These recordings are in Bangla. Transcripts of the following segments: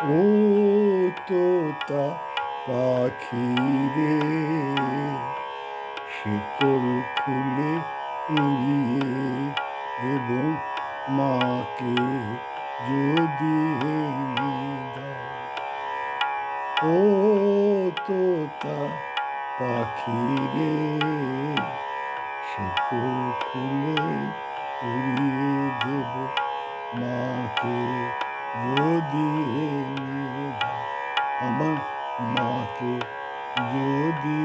ও তোতা পাখি রে শিকল খুলে উড়িয়ে দেব মাকে যদি ও তোতা পাখি রে শিকল খুলে উড়িয়ে দেব মাকে যদি আমার মাকে যদি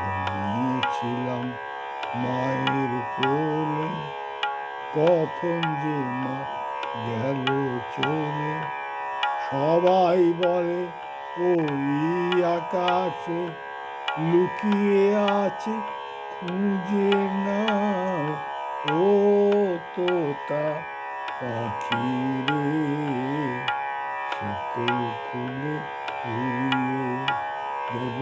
ঘুমিয়েছিলাম মায়ের কোলে, কখন যে মা গেল চলে। সবাই বলে, ওই আকাশে লুকিয়ে আছে, খুঁজে নাও। ও তোতা পাখি রে শিকল খুলে উড়িয়ে দেব।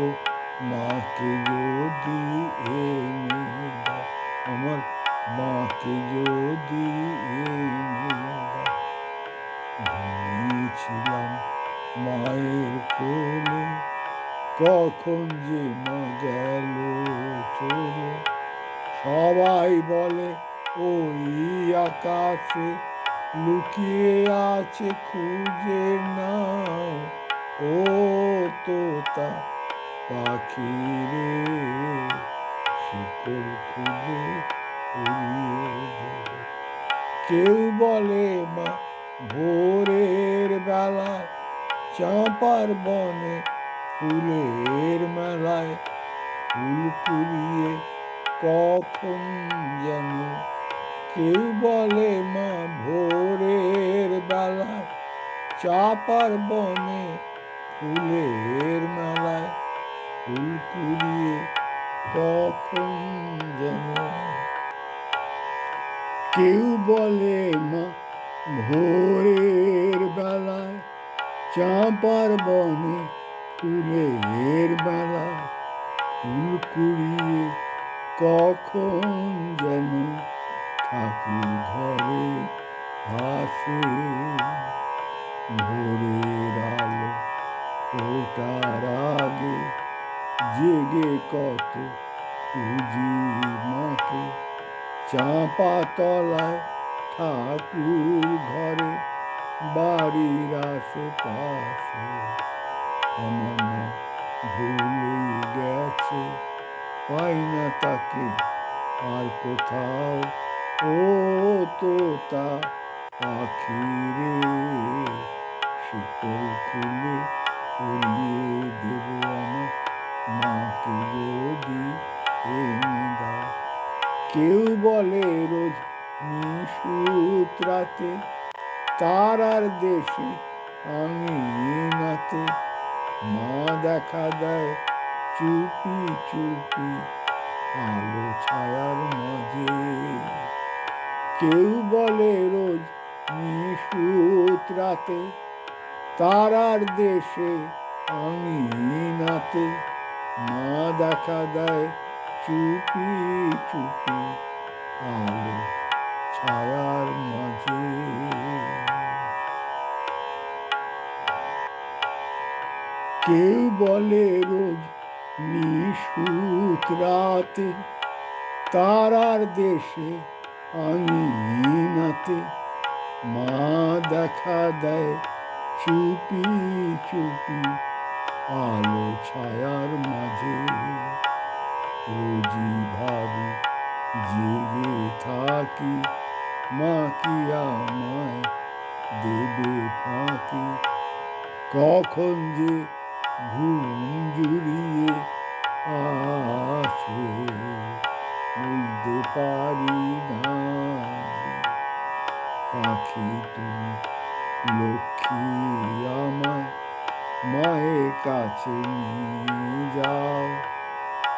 মাকে যদি এনে আমার মাকে যদি এনে মায়ের কোলে, কখন যে মা গেল চলে, সবাই বলে ওই আকাশে লুকিয়ে আছে খুঁজে নাও। ও তোতা পাখি রে, শিকল খুঁজে উড়িয়ে কেউ বলে, মা, ভোরের বেলায় চাঁপার বনে ফুলের মেলায় ফুল কুড়িয়ে কখন যেন কেউ বলে মা ভোরের বেলায় চাপার বনে ফুলের মেলায় ফুল কুড়িয়ে কখন যেন। কেউ বলে মা ভোরের বেলায়, চাঁপার বনে ফুলের বেলায় ফুল কুড়িয়ে কখন যেন। ঠাকুর ঘরে আসে। ভোরের আলো ওটার আগে জেগে কত খুঁজি মাকে। চাঁপা তলায় ঠাকুর ঘরে বাড়ির আশেপাশে। আমার ভুলে গেছে, পাই না তাকে, আর কোথাও ও তোতা পাখি রে শিকল খুলে উড়িয়ে দেব আমার মাকে যদি এনে দাও। কেউ বলে রোজ নিশুত রাতে তারার দেশে আমি নাতে মা দেখা দেয় চুপি চুপি আলো ছায়ার মাঝে। কেউ বলে রোজ নিশুত রাতে, তারার দেশে আমি নাতে মা দেখা দেয় চুপি চুপি আলো ছায়ার মাঝে। কেউ বলে রোজ নিশুত রাতে, তারার দেশে আমি নাতে মা দেখা দেয় চুপি চুপি আলো ছায়ার মাঝে। রোজি ভাবি জেগে থাকি, মা কি আমায় দেবে ফাঁকি? কখন যে ঘুম জুড়িয়ে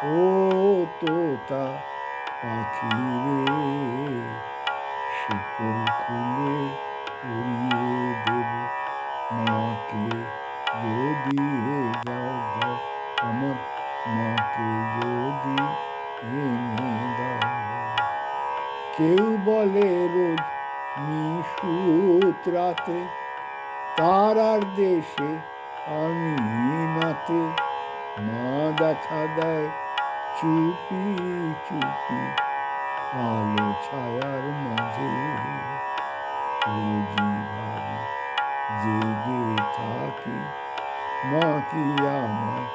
ও তোতা পাখি রে? শিকল খুলে উড়িয়ে দেব? মাকে যদি যাও আমার মাকে যদি এনে দাও। কেউ বলে রোজ নিশুত রাতে তারার দেশে আমি নাতে। মা দেখা দেয় চুপি চুপি, আলো ছায়ার মাঝে। রোজি ভাবি জেগে থাকি মা কি আমায়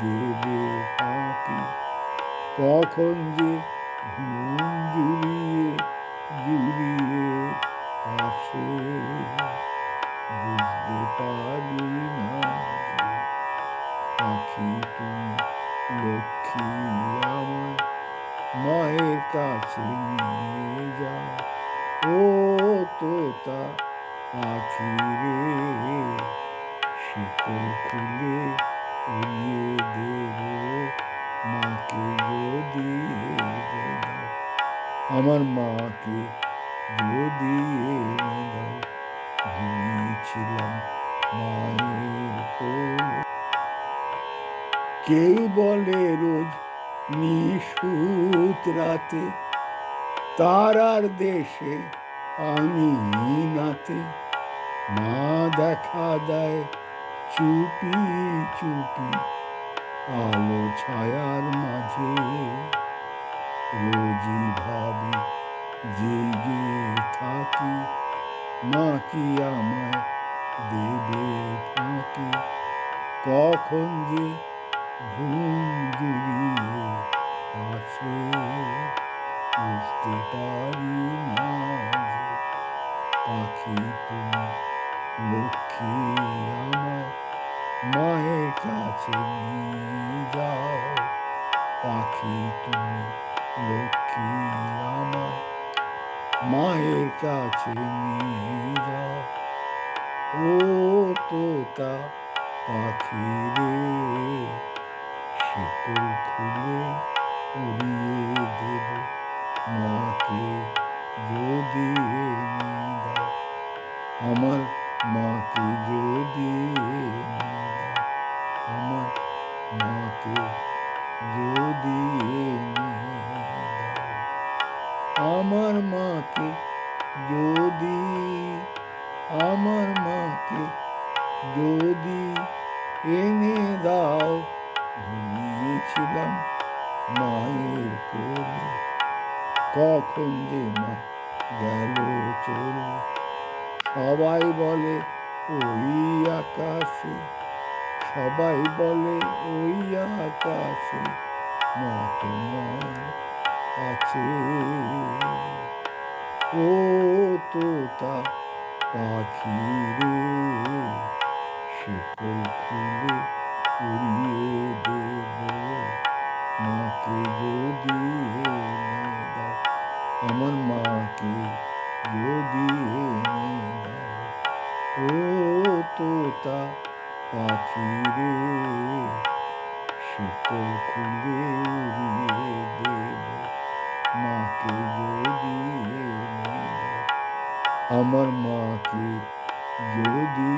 দেবে ফাঁকি কখন যে ঘুম জুড়িয়ে জুড়িয়ে আসে, বুঝতে পারি না পাখি তুমি লক্ষ্মী আমায় মায়ের কাছে নিয়ে যাও ও তোতা পাখি রে, শিকল খুলে উড়িয়ে দেব। মাকে যদি আমার মাকে যদি ঘুমিয়েছিলাম মায়ের কেউ বলে রোজ নিশুত রাতে তারার দেশে আমি নাতে। মা দেখা দেয় চুপি চুপি আলো ছায়ার মাঝে। রোজি ভাবি জেগে থাকি, মা কি আমায় দেবে ফাঁকি? কখন যে ঘুম জুড়িয়ে আছে, বুঝতে পারি না পাখি তুমি লক্ষ্মী আমায় মায়ের কাছে নিয়ে যাও। পাখি তুমি লক্ষ্মী আমায় মায়ের কাছে নিয়ে যাও। ও তোতা পাখি রে শিকল খুলে উড়িয়ে দেব মাকে। যদি আমার মাকে যদি আমার মাকে যদি আমার মাকে যদি, আমার মাকে যদি এনে দাও ঘুমিয়েছিলাম মায়ের কোলে। কখন যে মা গেল চলে। সবাই বলে, ওই আকাশে। সবাই বলে, ওই আকাশে মা তোমার আছে। ও তোতা পাখি রে শিকল খুলে উড়িয়ে দেব। মাকে যদি আমার মাকে যদি ও তোতা পাখি রে শিকল খুলে উড়িয়ে দেব। মাকে যদি আমার মাকে যদি